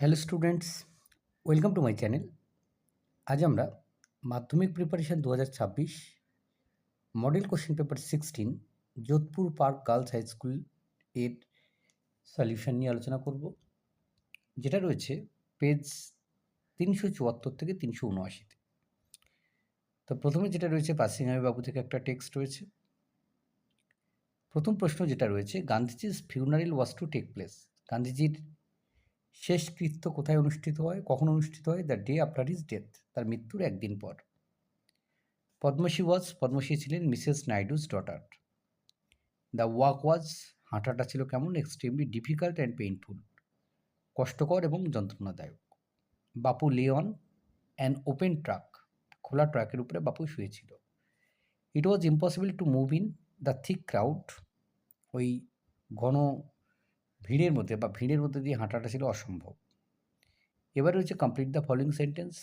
Hello students welcome to my channel আজ আমরা Madhyamik preparation দু হাজার ছাব্বিশ model question paper sixteen Jodhpur park girls high school এর সলিউশন নিয়ে আলোচনা করব যেটা রয়েছে পেজ তিনশো চুয়াত্তর থেকে তিনশো উনআশিতে তো প্রথমে যেটা রয়েছে পাসিং বাবু থেকে একটা টেক্সট রয়েছে প্রথম প্রশ্ন যেটা রয়েছে গান্ধীজির funeral was to take place গান্ধীজির শেষকৃত্য কোথায় অনুষ্ঠিত হয় কখন অনুষ্ঠিত হয় the day after is death তার মৃত্যুর একদিন পর পদ্মশ্রী ওয়াজ পদ্মশ্রী ছিলেন Mrs Naidu's daughter the walk was হাঁটাটা ছিল কেমন এক্সট্রিমলি ডিফিকাল্ট অ্যান্ড পেইনফুল কষ্টকর এবং যন্ত্রণাদায়ক Bapu lay on an open truck খোলা ট্রাকের উপরে বাপু শুয়েছিল it was impossible to move in the thick crowd ওই ঘন ভিড়ের মধ্যে বা ভিড়ের মধ্যে দিয়ে হাঁটাটা ছিল অসম্ভব এবার রয়েছে কমপ্লিট দ্য ফলোয়িং সেন্টেন্স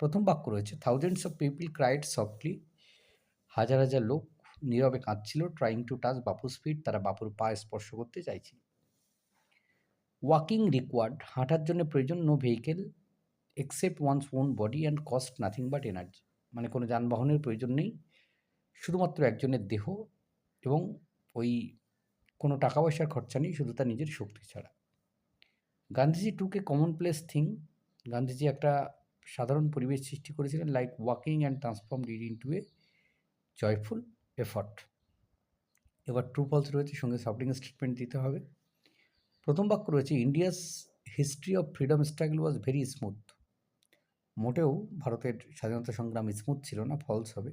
প্রথম বাক্য রয়েছে thousands of people cried softly হাজার হাজার লোক নীরবে কাঁদছিল ট্রাইং টু টাচ বাপুর স্পিড তারা বাপুর পা স্পর্শ করতে চাইছিল ওয়াকিং রিকোয়ার্ড হাঁটার জন্য প্রয়োজন no vehicle except one own body and cost nothing but energy মানে কোনো যানবাহনের প্রয়োজন নেই শুধুমাত্র একজনের দেহ এবং ওই কোনো টাকা পয়সার খরচা নেই শুধু তার নিজের শক্তি ছাড়া Gandhiji took a commonplace thing Gandhiji একটা সাধারণ পরিবেশ সৃষ্টি করেছিলেন like walking and transform did into a joyful effort এবার ট্রু ফলস রয়েছে সঙ্গে সাপোর্টিং স্টেটমেন্ট দিতে হবে প্রথম বাক্য রয়েছে India's history of freedom struggle was very smooth মোটেও ভারতের স্বাধীনতা সংগ্রাম স্মুথ ছিল না ফলস হবে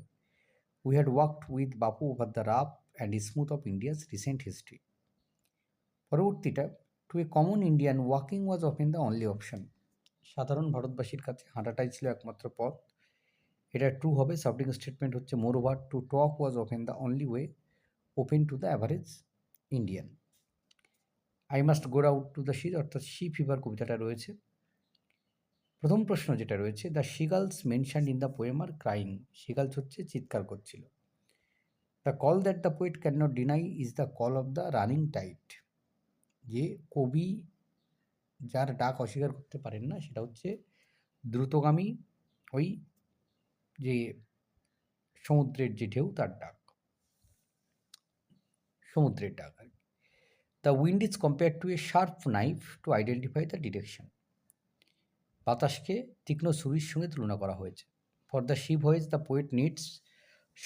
we had worked with Bapu over the rough and smooth of India's recent history পরবর্তীটা to a common Indian walking was in the only option সাধারণ ভারতবাসীর কাছে হাঁটাটাই ছিল একমাত্র পথ এটা ট্রু হবে সাবডিং স্টেটমেন্ট হচ্ছে moreover to talk was in the only way open to the average Indian I must go out to the seas অর্থাৎ শি ফিভার কবিতাটা রয়েছে প্রথম প্রশ্ন যেটা রয়েছে the seagulls mention in the poem crying seagulls হচ্ছে চিৎকার করছিল the call that the poet can not deny is the call of the running tide যে কবি যার ডাক অস্বীকার করতে পারেন না সেটা হচ্ছে দ্রুতগামী ওই যে সমুদ্রের যে ঢেউ তার ডাক সমুদ্রের ডাক আর কি the wind is compare to a sharp knife to identify the direction বাতাসকে তীক্ষ্ণ ছুরির সঙ্গে তুলনা করা হয়েছে for the ship whose the poet needs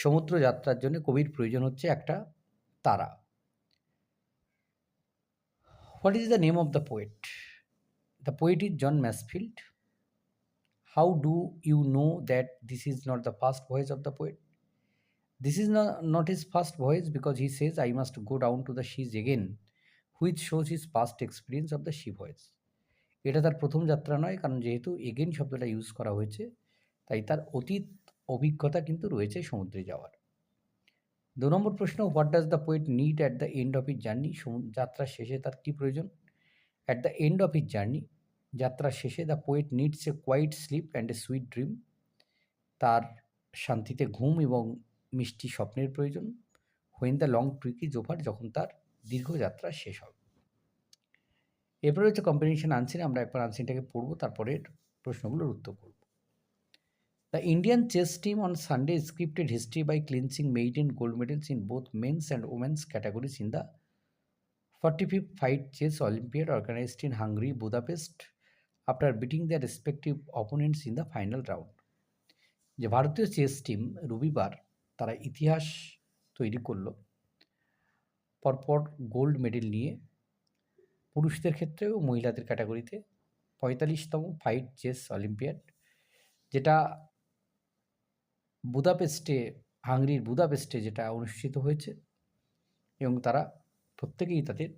সমুদ্র যাত্রার জন্য কবির প্রয়োজন হচ্ছে একটা তারা what is the name of the poet the poet is John Masefield how do you know that this is not the first voice of the poet this is not is first voice because he says I must go down to the seas again which shows his past experience of the sea voyage এটা তার প্রথম যাত্রা নয় কারণ যেহেতু again শব্দটা use করা হয়েছে তাই তার অতীত অভিজ্ঞতা কিন্তু রয়েছে সমুদ্রে যাওয়ার দু নম্বর প্রশ্ন what does the poet need at the end of it journey যাত্রার শেষে তার কী প্রয়োজন at the end of it journey যাত্রার শেষে the poet needs a quiet sleep and a sweet dream তার শান্তিতে ঘুম এবং মিষ্টি স্বপ্নের প্রয়োজন when the long trick is over যখন তার দীর্ঘযাত্রা শেষ হবে এরপরে হচ্ছে কম্বিনেশন আনসিন আমরা একবার আনসিনটাকে পড়বো তারপরে প্রশ্নগুলোর উত্তর করব The Indian chess team on Sunday scripted history by clinching maiden gold medals in both men's and women's categories in the 45th Fight Chess Olympiad organized in Hungary, Budapest, after beating their respective opponents in the final round. যে ভারতীয় chess team রবিবার তারা ইতিহাস তৈরি করলো পরপর gold medal নিয়ে পুরুষদের ক্ষেত্রে ও মহিলাদের ক্যাটাগরিতে পঁয়তাল্লিশতম ফাইট চেস অলিম্পিয়াড যেটা বুদাপেস্টে হাঙ্গরির বুদাপেস্টে যেটা অনুষ্ঠিত হয়েছে এবং তারা প্রত্যেকেই তাদের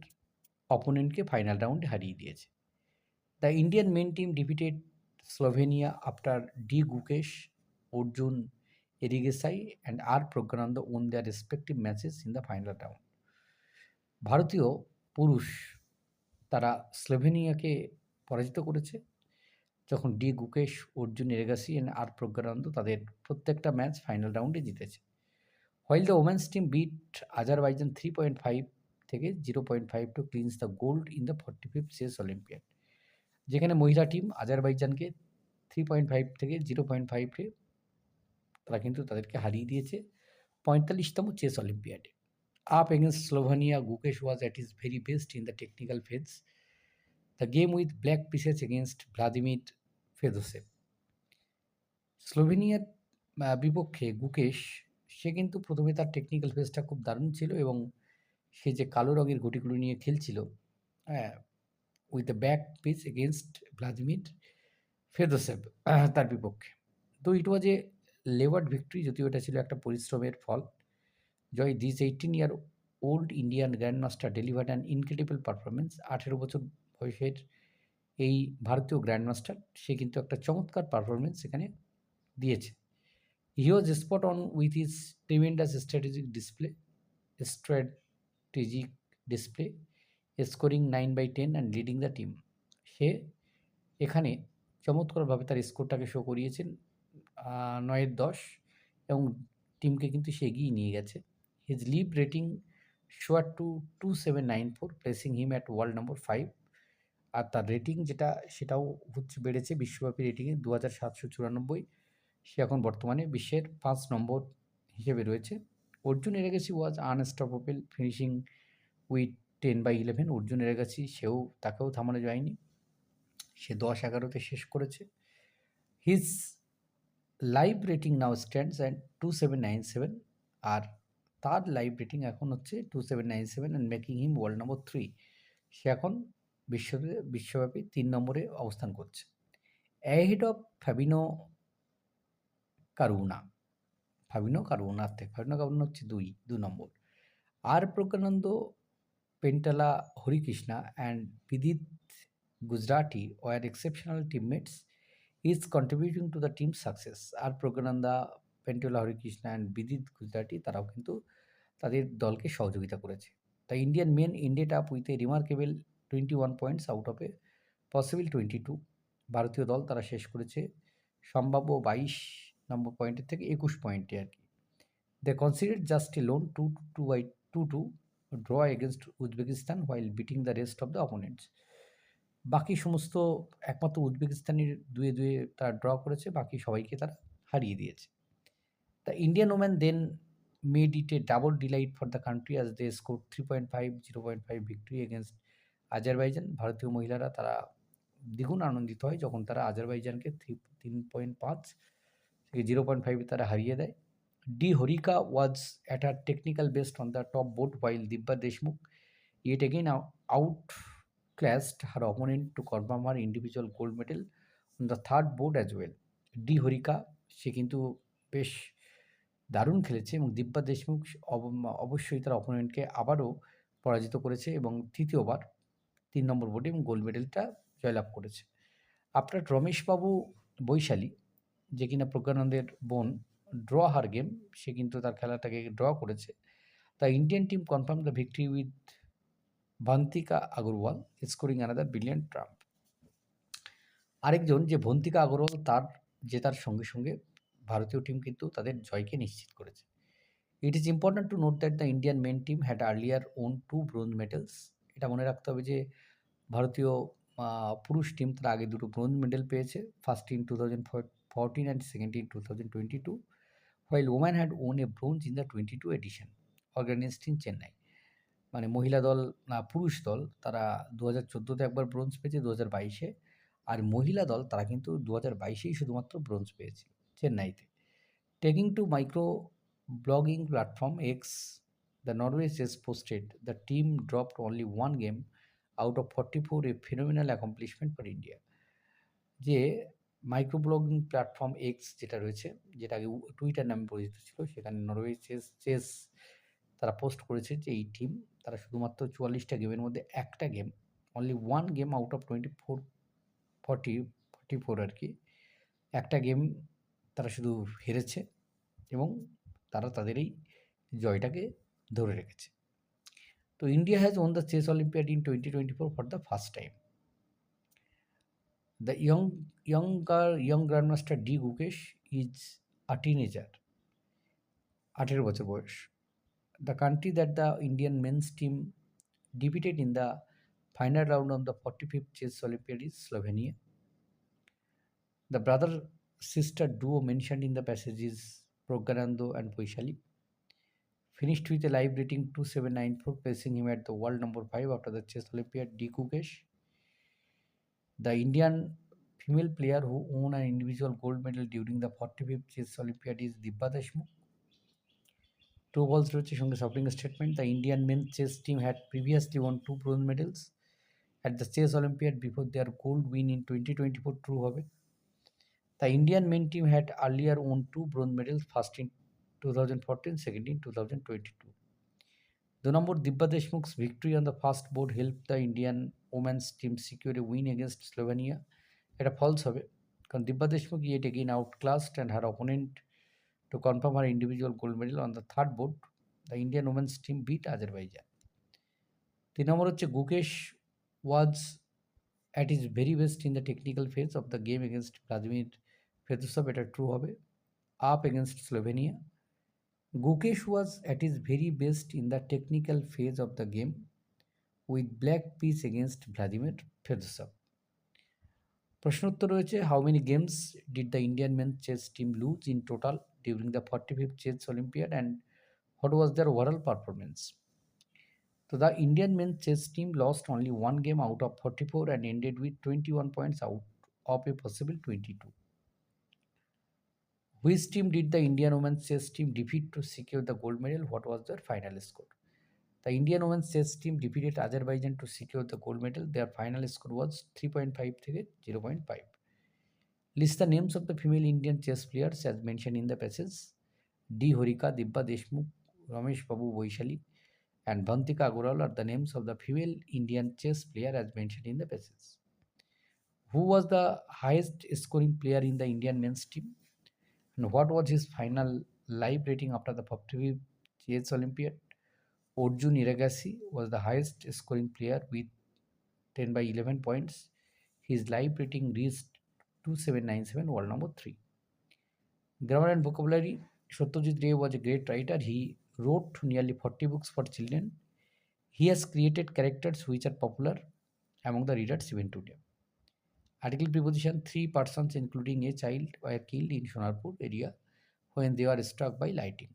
অপোনেন্টকে ফাইনাল রাউন্ডে হারিয়ে দিয়েছে the Indian men team defeated Slovenia after D Gukesh Arjun Erigaisi and R Praggnanandhaa won their respective matches in the final round ভারতীয় পুরুষ তারা স্লোভেনিয়াকে পরাজিত করেছে যখন D Gukesh Arjun Erigaisi and R Praggnanandhaa তাদের প্রত্যেকটা ম্যাচ ফাইনাল রাউন্ডে জিতেছে while the women's team beat Azerbaijan three point five থেকে zero point five to clinch the gold in the forty fifth chess Olympiad যেখানে মহিলা team আজারবাইজানকে three point five থেকে zero point ফাইভে তারা কিন্তু তাদেরকে হারিয়ে দিয়েছে পঁয়তাল্লিশতম chess অলিম্পিয়াডে up against Slovenia Gukesh was at is very best in the technical phase the game with black pieces against Vladimir Fedoseev স্লোভেনিয়ার বিপক্ষে গুকেশ সে কিন্তু প্রথমে তার টেকনিক্যাল ফেসটা খুব দারুণ ছিল এবং সে যে কালো রঙের গুটিগুলো নিয়ে খেলছিল হ্যাঁ with the back piece against Vladimir Fedoseev তার বিপক্ষে তো ইট ওয়াজ এ লেবার্ড ভিক্টরি যদিও এটা ছিল একটা পরিশ্রমের ফল জয় this eighteen year old Indian grandmaster delivered an incredible performance আঠেরো বছর বয়সের এই ভারতীয় গ্র্যান্ডমাস্টার সে কিন্তু একটা চমৎকার পারফরমেন্স এখানে দিয়েছে he was spot on with is tremendous strategic display strategic display scoring nine by ten and leading the team সে এখানে চমৎকারভাবে তার স্কোরটাকে শো করিয়েছেন নয়ের দশ এবং টিমকে কিন্তু সে এগিয়ে নিয়ে গেছে his live rating soar to two seven nine four placing him at world number five আর তার রেটিং যেটা সেটাও হচ্ছে বেড়েছে বিশ্বব্যাপী রেটিংয়ে দু হাজার সাতশো চুরানব্বই সে এখন বর্তমানে বিশ্বের পাঁচ নম্বর হিসেবে রয়েছে অর্জুন গেছি was unstoppable finishing with ten by eleven Arjun গেছি সেও তাকেও থামানো যায়নি সে দশ এগারোতে শেষ করেছে his live rating now stands and two seven nine seven আর তার লাইভ রেটিং এখন হচ্ছে two seven nine seven and making him world number three সে এখন বিশ্ব বিশ্বব্যাপী তিন নম্বরে অবস্থান করছে অ্যাহেড অফ ফ্যাবিনো কারুনা ফাবিনো কারুনার থেকে ফাবিনো কারুনা হচ্ছে দুই দু নম্বর আর Praggnanandhaa Pentala Harikrishna and Vidit Gujrathi were exceptional teammates is contributing to the team success R Praggnanandhaa Pentala Harikrishna and Vidit Gujrathi তারাও কিন্তু তাদের দলকে সহযোগিতা করেছে the Indian men India top with a remarkable twenty one points out of a possible twenty two ভারতীয় দল তারা শেষ করেছে সম্ভাব্য বাইশ নম্বর পয়েন্টের থেকে একুশ পয়েন্টে আর কি they conceded just a lone two two by two two draw against Uzbekistan while beating the rest of the opponents বাকি সমস্ত একমাত্র উজবেকিস্তানের দুয়ে দুয়ে তারা ড্র করেছে বাকি সবাইকে তারা হারিয়ে দিয়েছে the Indian woman then made it a double delight for the country as they score three point five zero point five victory against Azerbaijan ভারতীয় মহিলারা তারা দ্বিগুণ আনন্দিত হয় যখন তারা আজারবাইজানকে থ্রি তিন পয়েন্ট পাঁচ থেকে জিরো পয়েন্ট ফাইভে তারা হারিয়ে দেয় D Harika was at a technical best on the top board while Divya Deshmukh it again outclassed her opponent to confirm her individual gold medal on the third board as well D Harika সে কিন্তু বেশ দারুণ খেলেছে এবং দিব্যা দেশমুখ অবশ্যই তার অপোনেন্টকে আবারও পরাজিত করেছে এবং তৃতীয়বার তিন নম্বর বোর্ডে এবং গোল্ড মেডেলটা জয়লাভ করেছে আপনার রমেশবাবু বৈশালী যে কিনা প্রজ্ঞানন্দের বোন ড্র হার গেম সে কিন্তু তার খেলাটাকে ড্র করেছে the Indian team confirm the victory with Vantika Agarwal scoring another billion trump আরেকজন যে ভন্তিকা আগরওয়াল তার জেতার সঙ্গে সঙ্গে ভারতীয় টিম কিন্তু তাদের জয়কে নিশ্চিত করেছে it is important to note that the Indian men team had earlier won two bronze medals এটা মনে রাখতে হবে যে ভারতীয় পুরুষ টিম তারা আগে দুটো ব্রোঞ্জ মেডেল পেয়েছে first in two thousand fourteen and second in two thousand twenty two while woman had won a bronze in the twenty two edition organised in Chennai মানে মহিলা দল না পুরুষ দল তারা দু হাজার চোদ্দোতে একবার ব্রোঞ্জ পেয়েছে দু হাজার বাইশে আর মহিলা দল তারা কিন্তু দু হাজার বাইশেই শুধুমাত্র ব্রোঞ্জ পেয়েছে চেন্নাইতে taking to micro blogging platform X The Norway Chess posted the team dropped only one game out of 44, a phenomenal accomplishment for India. যে মাইক্রো ব্লগিং প্ল্যাটফর্ম এক্স যেটা রয়েছে যেটা আগে টুইটার নামে পরিচিত ছিল সেখানে নরওয়ে চেস চেস তারা পোস্ট করেছে যে এই টিম তারা শুধুমাত্র চুয়াল্লিশটা গেমের মধ্যে একটা game only one game out of twenty four forty forty four আর কি একটা গেম তারা শুধু হেরেছে এবং তারা তাদের এই জয়টাকে ধরে রেখেছে তো India has won the chess Olympiad in twenty twenty four for the first time the young younger young grandmaster D Gukesh is a teenager আঠেরো বছর বয়স the country that the Indian men's team defeated in the final round of the forty fifth chess Olympiad is Slovenia the brother sister duo mentioned in the passage is Praggnanandhaa and Vaishali finished with a live rating 2794, placing him at the world number 5 after the chess Olympiad D. Kukesh. The Indian female player who won an individual gold medal during the 45th chess Olympiad is Dibba Deshmukh. two balls রয়েছে সঙ্গে shopping statement the Indian men chess team had previously won two bronze medals at the chess Olympiad before their gold win in twenty twenty four true হবে the Indian men team had earlier won two bronze medals first in two thousand two thousand two দু নম্বর Divya Deshmukh's victory on the first board help the Indian women's team secure win against Slovenia এটা false হবে কারণ Divya Deshmukh yet again outclassed and her opponent to confirm her individual gold medal on the third board the Indian women's team beat বাইজা তিন নম্বর হচ্ছে Gukesh was at is very best in the technical phase of the game against Vladimir Fedoseev এটা true হবে up against Slovenia Gukesh was at his very best in the technical phase of the game with black piece against Vladimir Fedosov. প্রশ্নোত্তর রয়েছে how many games did the Indian men's chess team lose in total during the 45th Chess Olympiad and what was their overall performance? So the Indian men's chess team lost only one game out of 44 and ended with 21 points out of a possible 22. Which team did the Indian women chess team defeat to secure the gold medal what was the final score the Indian women chess team defeated Azerbaijan to secure the gold medal their final score was three point five থেকে zero point five list the names of the female Indian chess players as mention in the passage D Harika Divya Deshmukh Ramesh Babu Vaishali and Bhantika Agarwal are the names of the female Indian chess player as mentioned in the passage. Who was the highest scoring player in the Indian men's team? And what was his final live rating after the TV GH Olympiad? Orjun Iragasi was the highest scoring player with 10 by 11 points. His live rating reached 2797, world number 3. Grammar and vocabulary Satyajit Ray was a great writer. He wrote nearly 40 books for children. He has created characters which are popular among the readers even today. Article preposition three persons including a child were killed in Sonarpur area when they were struck by lightning.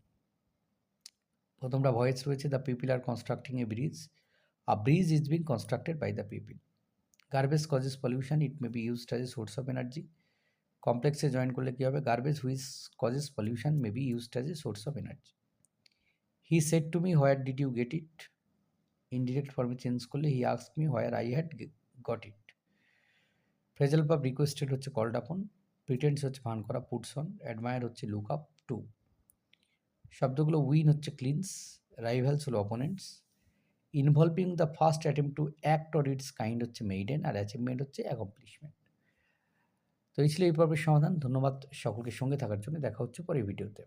প্রথমটা voice রয়েছে the people are constructing a bridge a bridge is being constructed by the people garbage causes pollution it may be use as a source of energy কমপ্লেক্সে join করলে কী হবে garbage which causes pollution may be use as a source of energy he set to me where did you get it indirect ফর্মে change করলে he ask me where I had got it phrasal বা requested হচ্ছে call upon pretence হচ্ছে ভান করা puts on admire হচ্ছে look up to শব্দগুলো win হচ্ছে ক্লিনস রাইভালস হলো opponents involving the first attempt to act or its kind হচ্ছে মেইডেন আর অ্যাচিভমেন্ট হচ্ছে অ্যাকমপ্লিশমেন্ট তো এই ছিল এই পর্বের সমাধান ধন্যবাদ সকলকে সঙ্গে থাকার জন্য দেখা হচ্ছে পরে ভিডিওতে